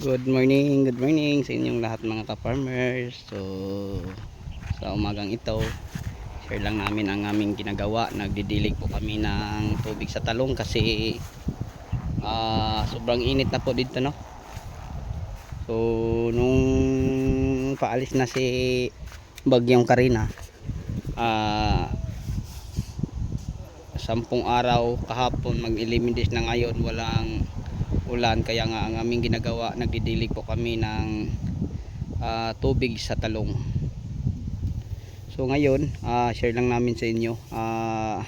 Good morning, good morning sa inyong lahat mga ka-farmers. So, sa umagang ito, share lang namin ang aming ginagawa. Nagdidilig po kami ng tubig sa talong kasi ah, sobrang init na po dito, no? So, nung paalis na si Bagyong Karina, ah, sampung araw kahapon mag-11 days na ngayon walang ulan kaya nga ang aming ginagawa nagdidilig po kami ng ah, tubig sa talong. So ngayon ah, share lang namin sa inyo ah,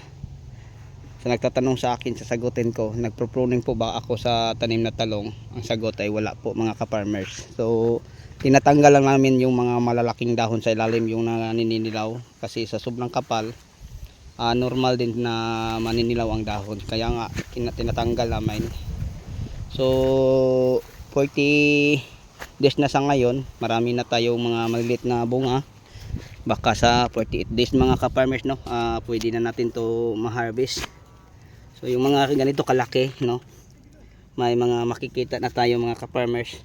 sa nagtatanong sa akin sasagutin ko nagpro-pruning po ba ako sa tanim na talong? Ang sagot ay wala po mga ka-farmers. So tinatanggal lang namin yung mga malalaking dahon sa ilalim yung nanininilaw kasi sa sobrang kapal ah, normal din na maninilaw ang dahon. Kaya nga tina- tinatanggal namin So 40 days na sa ngayon, marami na tayong mga maliliit na bunga. Baka sa 48 days mga ka-farmers no, ah, pwede na natin to ma-harvest. So yung mga ganito kalaki no, may mga makikita na tayo mga ka-farmers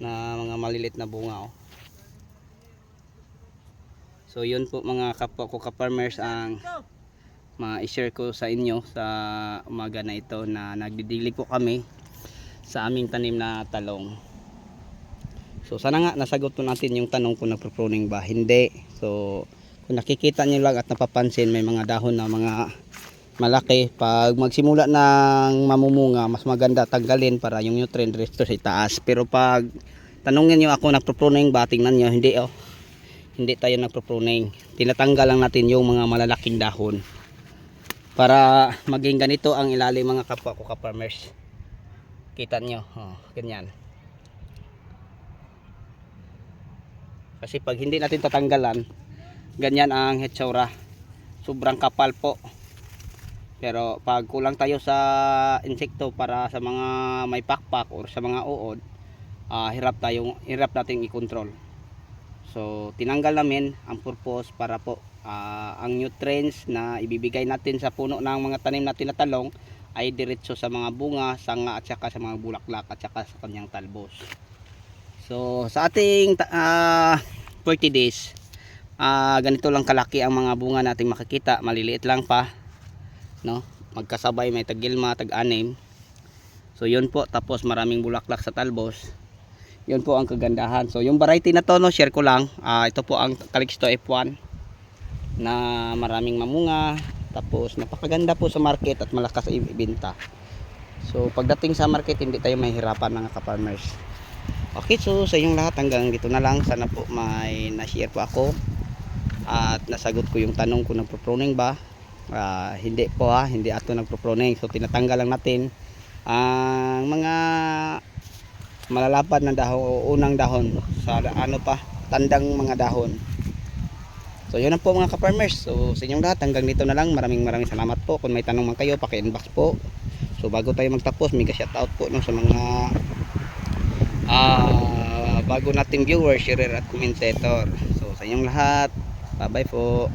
na mga maliliit na bunga oh. So yun po mga kapwa ko ka-farmers ang ma-share ko sa inyo sa umaga na ito na nagdidilig po kami sa aming tanim na talong. So sana nga nasagot natin yung tanong kung nagpro-pruning ba. Hindi. So kung nakikita niyo lang at napapansin may mga dahon na mga malaki. Pag magsimula ng mamumunga, mas maganda tanggalin para yung nutrient restore sa itaas. Pero pag tanongin niyo ako nagpro-pruning ba, tingnan niyo, hindi oh. Hindi tayo nagpro-pruning. Tinatanggal lang natin yung mga malalaking dahon para maging ganito ang ilalim mga kapwa ko ka-farmers kita nyo oh, ganyan. Kasi pag hindi natin tatanggalan ganyan ang hetsura sobrang kapal po. Pero pag kulang tayo sa insekto para sa mga may pakpak or sa mga uod ah, hirap tayong hirap nating i-control. So tinanggal namin ang purpose para po ah, ang nutrients na ibibigay natin sa puno ng mga tanim natin na talong ay diretso sa mga bunga, sanga at saka sa mga bulaklak at saka sa kanyang talbos. So sa ating ta- ah, 40 days, ah, ganito lang kalaki ang mga bunga nating makikita, maliliit lang pa, no? Magkasabay may tagilma, tag-anim. So yun po, tapos maraming bulaklak sa talbos. Yun po ang kagandahan. So yung variety na to, no, share ko lang. Ah, ito po ang Calixto F1 na maraming mamunga tapos napakaganda po sa market at malakas ibenta. So pagdating sa market hindi tayo mahirapan mga ka-farmers. Okay so sa inyong lahat hanggang dito na lang. Sana po may na-share po ako. At nasagot ko yung tanong kung nagpo-pruning ba. Ah, hindi po ha hindi ato nagpo-pruning so tinatanggal lang natin ang mga malalapad na dahon unang dahon sa ano pa tandang mga dahon So yun lang po mga ka-farmers. So sa inyong lahat hanggang dito na lang. Maraming maraming salamat po. Kung may tanong man kayo, paki-inbox po. So bago tayo magtapos, mega shoutout po no, sa mga ah bago nating viewers, sharer at commentator. So sa inyong lahat, bye-bye po.